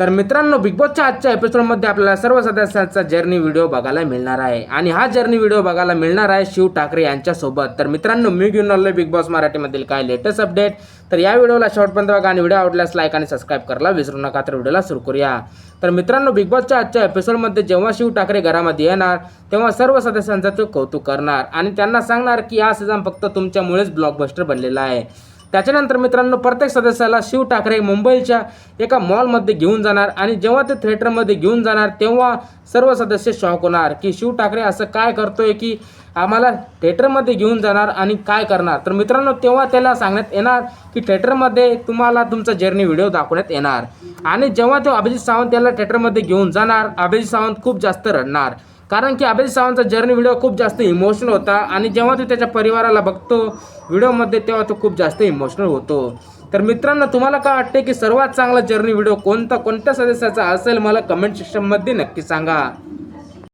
तर मित्रांनो बिग बॉसच्या आजच्या एपिसोडमध्ये आपल्याला सर्व सदस्यांचा जर्नी व्हिडिओ बघायला मिळणार आहे. आणि हा जर्नी व्हिडिओ बघायला मिळणार आहे शिव ठाकरे यांच्यासोबत तर मित्रांनो मी घेऊन आलो बिग बॉस मराठीमधील काय लेटेस्ट अपडेट तर या व्हिडिओला शेवटपर्यंत बघा आणि व्हिडिओ आवडल्यास लाईक आणि सबस्क्राईब करायला विसरू नका. तर व्हिडिओला सुरू करूया. तर मित्रांनो बिग बॉसच्या आजच्या एपिसोडमध्ये जेव्हा शिव ठाकरे घरामध्ये येणार तेव्हा सर्व सदस्यांचं ते कौतुक करणार. आणि त्यांना सांगणार की हा सीझन फक्त तुमच्यामुळेच ब्लॉकबस्टर बनलेला आहे. त्याच्यानंतर मित्रांनो प्रत्येक सदस्याला शिव ठाकरे मुंबईच्या एका मॉलमध्ये घेऊन जाणार आणि जेव्हा ते थिएटरमध्ये घेऊन जाणार तेव्हा सर्व सदस्य शॉक होणार की शिव ठाकरे असं काय करतोय की आम्हाला थिएटरमध्ये घेऊन जाणार आणि काय करणार. तर मित्रांनो तेव्हा त्याला सांगण्यात येणार की थिएटरमध्ये तुम्हाला तुमचा जर्नी व्हिडिओ दाखवण्यात येणार. आणि जेव्हा तो अभिजित सावंत याला थिएटरमध्ये घेऊन जाणार अभिजित सावंत खूप जास्त रडणार. कारण की अभिजित सावंतचा जर्नी व्हिडिओ खूप जास्त इमोशनल होता आणि जेव्हा तो त्याच्या परिवाराला बघतो व्हिडिओमध्ये तेव्हा तो खूप जास्त इमोशनल होतो. तर मित्रांनो तुम्हाला काय वाटते की सर्वात चांगला जर्नी व्हिडिओ कोणता कोणत्या सदस्याचा असेल? मला कमेंट सेक्शनमध्ये नक्की सांगा.